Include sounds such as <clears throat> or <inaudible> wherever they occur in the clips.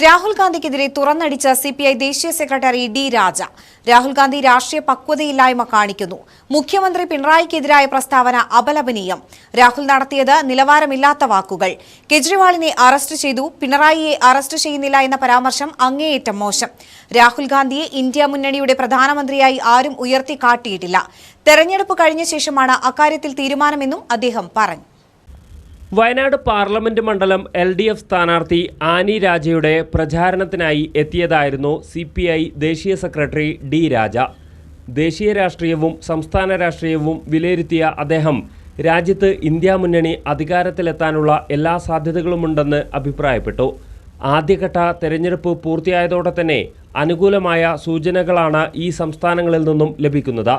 രാഹുൽ ഗാന്ധിക്കെതിരെ തുറന്നടിച്ച C P I ദേശീയ സെക്രട്ടറി ഡി രാജ. രാഹുൽ ഗാന്ധി രാഷ്ട്രീയ പക്വതയില്ലായ്മ കാണിക്കുന്നു. മുഖ്യമന്ത്രി പിണറായിക്കെതിരായ പ്രസ്താവന അപലപനീയം. രാഹുൽ നടത്തിയത് നിലവാരമില്ലാത്ത വാക്കുകൾ. കെജ്രിവാളിനെ അറസ്റ്റ് ചെയ്തു പിണറായിയെ അറസ്റ്റ് ചെയ്യുന്നില്ല എന്ന പരാമർശം അങ്ങേയറ്റം മോശം. രാഹുൽ ഗാന്ധിയെ ഇന്ത്യ മുന്നണിയുടെ പ്രധാനമന്ത്രിയായി ആരും ഉയർത്തിക്കാട്ടിയിട്ടില്ല. തെരഞ്ഞെടുപ്പ് കഴിഞ്ഞ ശേഷമാണ് അക്കാര്യത്തിൽ തീരുമാനമെന്നും അദ്ദേഹം പറഞ്ഞു. വയനാട് പാർലമെന്റ് മണ്ഡലം എൽ ഡി എഫ് സ്ഥാനാർത്ഥി ആനി രാജയുടെ പ്രചാരണത്തിനായി എത്തിയതായിരുന്നു സി പി ഐ ദേശീയ സെക്രട്ടറി ഡി രാജ. ദേശീയ രാഷ്ട്രീയവും സംസ്ഥാന രാഷ്ട്രീയവും വിലയിരുത്തിയ അദ്ദേഹം രാജ്യത്ത് ഇന്ത്യ മുന്നണി അധികാരത്തിലെത്താനുള്ള എല്ലാ സാധ്യതകളുമുണ്ടെന്ന് അഭിപ്രായപ്പെട്ടു. ആദ്യഘട്ട തെരഞ്ഞെടുപ്പ് പൂർത്തിയായതോടെ തന്നെ അനുകൂലമായ സൂചനകളാണ് ഈ സംസ്ഥാനങ്ങളിൽ നിന്നും ലഭിക്കുന്നത്.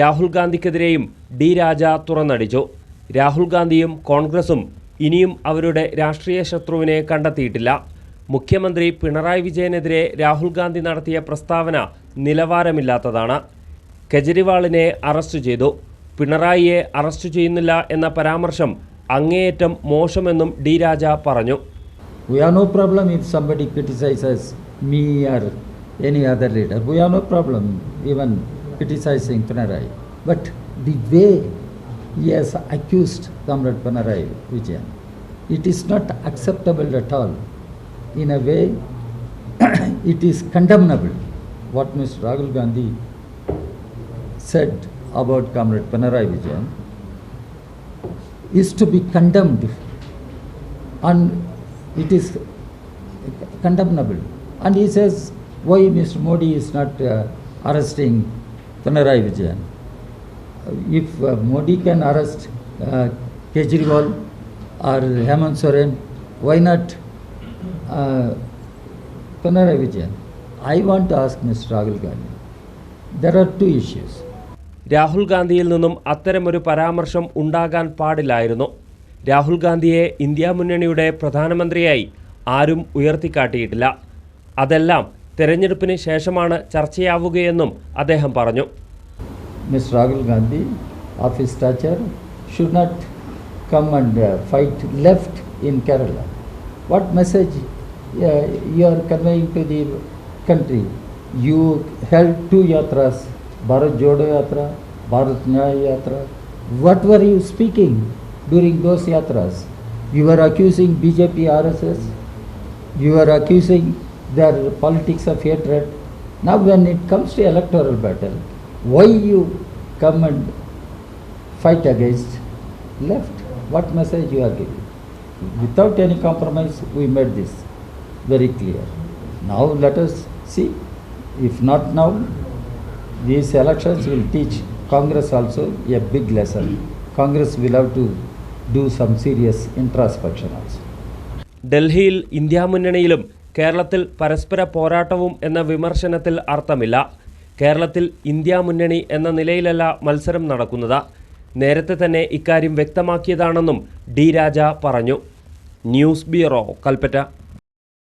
രാഹുൽ ഗാന്ധിക്കെതിരെയും ഡി രാജ തുറന്നടിച്ചു. രാഹുൽ ഗാന്ധിയും കോൺഗ്രസും ഇനിയും അവരുടെ രാഷ്ട്രീയ ശത്രുവിനെ കണ്ടെത്തിയിട്ടില്ല മുഖ്യമന്ത്രി പിണറായി വിജയനെതിരെ രാഹുൽ ഗാന്ധി നടത്തിയ പ്രസ്താവന നിലവാരമില്ലാത്തതാണ് കെജ്രിവാളിനെ അറസ്റ്റ് ചെയ്തു പിണറായിയെ അറസ്റ്റ് ചെയ്യുന്നില്ല എന്ന പരാമർശം അങ്ങേയറ്റം മോശമെന്നും ഡി രാജ പറഞ്ഞു We have no problem if somebody criticizes me or any other leader. Have no problem even criticizing. But the way he has accused Comrade Pinarayi Vijayan, it is not acceptable at all. In a way, <clears throat> it is condemnable what Mr. Rahul Gandhi said about Comrade Pinarayi Vijayan is to be condemned and it is condemnable. And he says, why Mr. Modi is not uh, arresting Pinarayi Vijayan? If uh, Modi can arrest uh, Kejriwal or Hemant Soren, why not uh, Pinarayi Vijayan? I want to ask Mr. Rahul Gandhi. There are two issues. Rahul ഗാന്ധിയിൽ നിന്നും അത്തരമൊരു പരാമർശം ഉണ്ടാകാൻ പാടില്ലായിരുന്നു രാഹുൽ ഗാന്ധിയെ India മുന്നണിയുടെ പ്രധാനമന്ത്രിയായി ആരും ഉയർത്തിക്കാട്ടിയിട്ടില്ല അതെല്ലാം തെരഞ്ഞെടുപ്പിന് ശേഷമാണ് ചർച്ചയാവുകയെന്നും അദ്ദേഹം പറഞ്ഞു Mr. Rahul Gandhi, of his stature, should not come and uh, fight left in Kerala. What message uh, you are conveying to the country? You held two yatras, Bharat Jodo Yatra, Bharat Nyaya Yatra. What were you speaking during those yatras? You were accusing BJP RSS, you were accusing their politics of hatred. Now, when it comes to electoral battle, why you come and fight against left? What message you are giving? Without any compromise, we made this very clear. Now, let us see. If not now, these elections will teach Congress also a big lesson. Congress will have to do some serious introspection also. ഡൽഹിയിൽ India മുന്നണിയിലും കേരളത്തിൽ പരസ്പര പോരാട്ടവും എന്ന വിമർശനത്തിൽ അർത്ഥമില്ല കേരളത്തിൽ India മുന്നണി എന്ന നിലയിലല്ല മത്സരം നടക്കുന്നത്. നേരത്തെ തന്നെ ഇക്കാര്യം വ്യക്തമാക്കിയതാണെന്നും ഡി രാജ പറഞ്ഞു. News bureau Kalpetta.